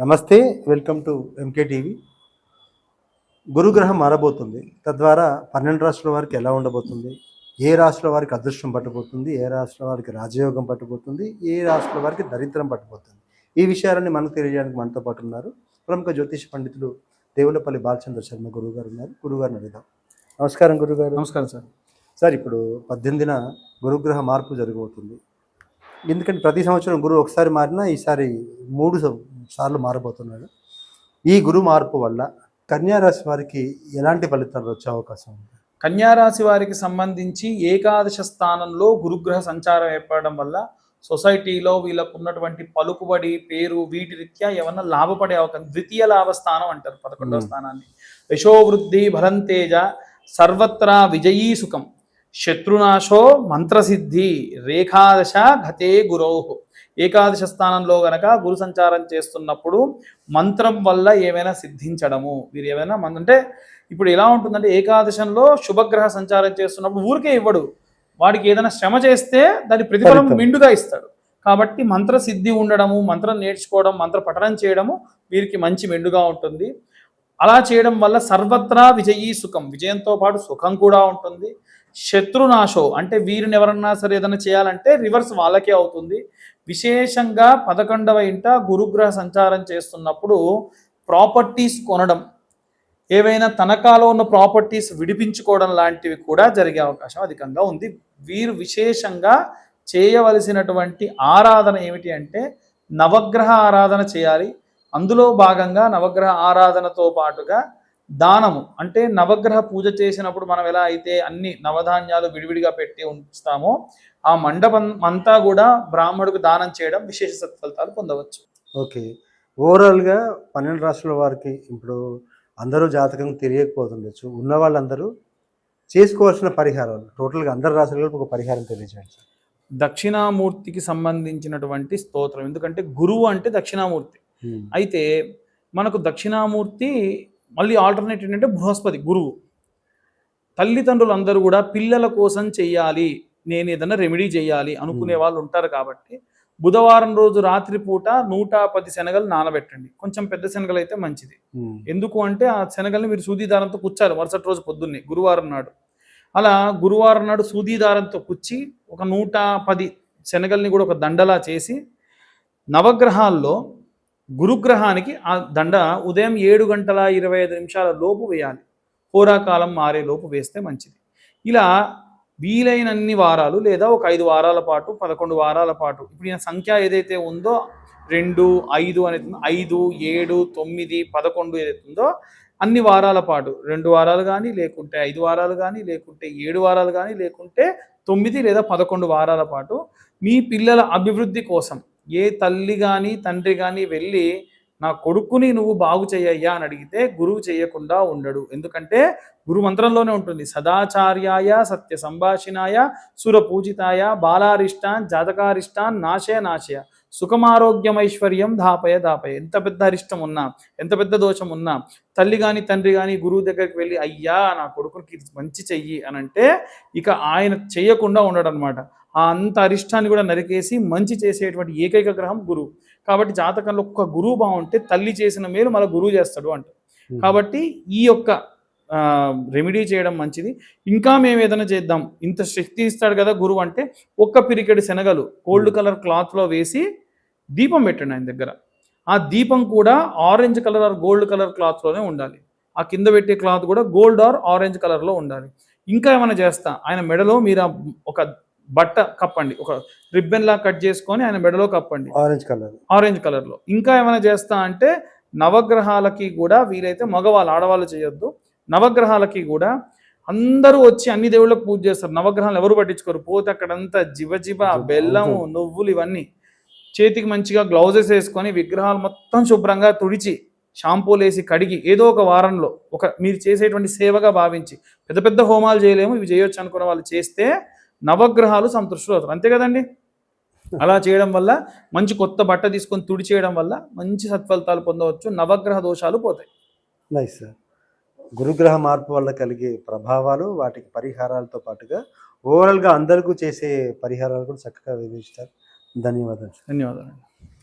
నమస్తే welcome to MK TV గురుగ్రహం మారబోతుంది. తద్వారా పన్నెండు రాష్ట్రాల వారికి ఎలా ఉండబోతుంది? ఏ రాష్ట్రాల వారికి అదృష్టం పట్టబోతుంది? ఏ రాష్ట్రాల వారికి రాజయోగం పట్టబోతుంది? ఏ రాష్ట్రాల వారికి దరిద్రం పట్టబోతుంది? ఈ విషయాలన్నీ మనకు తెలియజేయడానికి మనతో పాటు ఉన్నారు ప్రముఖ జ్యోతిష పండితులు దేవులపల్లి బాలచంద్ర శర్మ గురువు గారు ఉన్నారు. గురుగారిని అడుగుదాం. నమస్కారం గురుగారు నమస్కారం సార్. సార్ ఇప్పుడు పద్దెనిమిదిన గురుగ్రహ మార్పు జరగబోతుంది. ఎందుకంటే ప్రతి సంవత్సరం గురువు ఒకసారి మారినా ఈసారి మూడు సం- సార్లు మారబోతున్నాడు. ఈ గురు మార్పు వల్ల కన్యా రాశి వారికి ఎలాంటి ఫలితాలు వచ్చే అవకాశం ఉంది? కన్యారాశి వారికి సంబంధించి ఏకాదశ స్థానంలో గురుగ్రహ సంచారం ఏర్పడడం వల్ల సొసైటీలో వీళ్ళకు ఉన్నటువంటి పలుకుబడి పేరు వీటి రీత్యా ఏమన్నా లాభపడే అవకాశం ద్వితీయ లాభ స్థానం అంటారు పదకొండవ. స్థానాన్ని. యశోవృద్ధి బలంతేజ సర్వత్రా విజయీ సుఖం శత్రునాశో మంత్రసిద్ధి రేఖాదశ గతే గురోహు ఏకాదశ స్థానంలో గనక గురు సంచారం చేస్తున్నప్పుడు మంత్రం వల్ల ఏమైనా సిద్ధించడము. వీరు ఏమైనా మన అంటే ఇప్పుడు ఎలా ఉంటుందంటే ఏకాదశంలో శుభగ్రహ సంచారం చేస్తున్నప్పుడు ఊరికే ఇవ్వడు. వాడికి ఏదైనా శ్రమ చేస్తే దాని ప్రతిఫలం. మెండుగా ఇస్తాడు. కాబట్టి మంత్ర సిద్ధి ఉండడము మంత్రం నేర్చుకోవడం మంత్ర పఠనం చేయడము వీరికి మంచి మెండుగా ఉంటుంది. అలా చేయడం వల్ల సర్వత్రా విజయీ సుఖం. విజయంతో పాటు సుఖం కూడా ఉంటుంది. శత్రునాశో అంటే వీరిని ఎవరన్నా సరే ఏదైనా చేయాలంటే రివర్స్ వాళ్ళకే అవుతుంది. విశేషంగా పదకొండవ ఇంట గురుగ్రహ సంచారం చేస్తున్నప్పుడు ప్రాపర్టీస్ కొనడం ఏవైనా తనఖాలో ఉన్న ప్రాపర్టీస్ విడిపించుకోవడం లాంటివి కూడా జరిగే అవకాశం అధికంగా ఉంది. వీరు విశేషంగా చేయవలసినటువంటి ఆరాధన ఏమిటి అంటే నవగ్రహ ఆరాధన చేయాలి. అందులో భాగంగా నవగ్రహ ఆరాధనతో పాటుగా దానము. అంటే నవగ్రహ పూజ చేసినప్పుడు మనం ఎలా అయితే అన్ని నవధాన్యాలు విడివిడిగా పెట్టి ఉంచుతామో ఆ మండపం అంతా కూడా బ్రాహ్మడుకు దానం చేయడం విశేష సత్ఫలితాలు పొందవచ్చు. ఓకే. ఓవరాల్గా పన్నెండు రాష్ట్రాల వారికి ఇప్పుడు అందరూ జాతకం తెలియకపోతుండొచ్చు. ఉన్న వాళ్ళందరూ చేసుకోవాల్సిన పరిహారాలు. టోటల్గా అందరు రాష్ట్రాలకు ఒక పరిహారం తెలియజేయండి దక్షిణామూర్తికి సంబంధించినటువంటి స్తోత్రం. ఎందుకంటే గురువు అంటే దక్షిణామూర్తి. అయితే మనకు దక్షిణామూర్తి మళ్ళీ ఆల్టర్నేట్ ఏంటంటే బృహస్పతి గురువు. తల్లిదండ్రులందరూ కూడా పిల్లల కోసం చెయ్యాలి నేను ఏదైనా రెమెడీ చేయాలి అనుకునే వాళ్ళు ఉంటారు కాబట్టి బుధవారం రోజు రాత్రిపూట నూట పది శనగలు నానబెట్టండి. కొంచెం పెద్ద శనగలు అయితే మంచిది. ఎందుకు అంటే ఆ శనగల్ని మీరు సూది దారంతో కుచ్చారు మరుసటి రోజు పొద్దున్నే గురువారం నాడు. అలా గురువారం నాడు సూది దారంతో కుచ్చి ఒక నూట పది శనగల్ని కూడా ఒక దండలా చేసి నవగ్రహాల్లో గురుగ్రహానికి ఆ దండ ఉదయం ఏడు గంటల ఇరవై ఐదు నిమిషాల లోపు వేయాలి. హోరాకాలం మారే లోపు వేస్తే మంచిది. ఇలా వీలైనన్ని వారాలు లేదా ఒక ఐదు వారాల పాటు పదకొండు వారాల పాటు ఇప్పుడు ఈయన సంఖ్య ఏదైతే ఉందో రెండు ఐదు అనేది ఐదు ఏడు తొమ్మిది పదకొండు ఏదైతే ఉందో అన్ని వారాల పాటు రెండు వారాలు కానీ లేకుంటే ఐదు వారాలు కానీ లేకుంటే ఏడు వారాలు కానీ లేకుంటే తొమ్మిది లేదా పదకొండు వారాల పాటు మీ పిల్లల అభివృద్ధి కోసం ఏ తల్లి కానీ తండ్రి కానీ వెళ్ళి నా కొడుకుని నువ్వు బాగు చేయయ్యా అని అడిగితే గురువు చేయకుండా ఉండడు. ఎందుకంటే గురు మంత్రంలోనే ఉంటుంది. సదాచార్యాయ సత్య సంభాషిణాయ సుర పూజితాయ బాలారిష్టాన్ జాతకారిష్టాన్ నాశయ నాశయ సుఖమారోగ్యమైశ్వర్యం దాపయ దాపయ ఎంత పెద్ద అరిష్టం ఉన్నా ఎంత పెద్ద దోషం ఉన్నా తల్లి కానీ తండ్రి కానీ గురువు దగ్గరికి వెళ్ళి అయ్యా నా కొడుకునికి మంచి చెయ్యి అని అంటే ఇక ఆయన చేయకుండా ఉండడు అనమాట ఆ అంత అరిష్టాన్ని కూడా నరికేసి మంచి చేసేటువంటి ఏకైక గ్రహం గురువు కాబట్టి జాతకంలో ఒక్క గురువు బాగుంటే తల్లి చేసిన మేలు మళ్ళీ గురువు చేస్తాడు అంట. కాబట్టి ఈ యొక్క రెమెడీ చేయడం మంచిది. ఇంకా మేము ఏదైనా చేద్దాం. ఇంత శక్తి ఇస్తాడు కదా గురువు అంటే ఒక్క పిరికెడు శనగలు గోల్డ్ కలర్ క్లాత్లో వేసి దీపం పెట్టండి ఆయన దగ్గర. ఆ దీపం కూడా orange colour or gold colour క్లాత్లోనే ఉండాలి. ఆ కింద పెట్టే క్లాత్ కూడా గోల్డ్ ఆర్ ఆరెంజ్ కలర్లో ఉండాలి. ఇంకా ఏమైనా చేస్తా? ఆయన మెడలో మీరు ఒక బట్ట కప్పండి. ఒక రిబ్బన్ లా కట్ చేసుకొని ఆయన మెడలో కప్పండి. ఆరెంజ్ కలర్ ఆరెంజ్ కలర్లో ఇంకా ఏమైనా చేస్తా అంటే నవగ్రహాలకి కూడా వీలైతే మగవాళ్ళు ఆడవాళ్ళు చేయొద్దు. నవగ్రహాలకి కూడా అందరూ వచ్చి అన్ని దేవుళ్ళకి పూజ చేస్తారు. నవగ్రహాలు ఎవరు పట్టించుకోరు. పోతే అక్కడంతా జివ జిబ బెల్లము నువ్వులు ఇవన్నీ. చేతికి మంచిగా గ్లౌజెస్ వేసుకొని విగ్రహాలు మొత్తం శుభ్రంగా తుడిచి షాంపూలు వేసి కడిగి ఏదో ఒక వారంలో ఒక మీరు చేసేటువంటి సేవగా భావించి పెద్ద పెద్ద హోమాలు చేయలేము. ఇవి చేయొచ్చు అనుకున్న వాళ్ళు చేస్తే నవగ్రహాలు సంతృష్టులు అవుతారు అంతే కదండి? అలా చేయడం వల్ల మంచి కొత్త బట్ట తీసుకొని తుడి చేయడం వల్ల మంచి సత్ఫలితాలు పొందవచ్చు నవగ్రహ దోషాలు పోతాయి. నైస్ సార్ గురుగ్రహ మార్పు వల్ల కలిగే ప్రభావాలు వాటికి పరిహారాలతో పాటుగా ఓవరాల్గా అందరికీ చేసే పరిహారాలు కూడా చక్కగా వివరించారు. ధన్యవాదాలు ధన్యవాదాలు.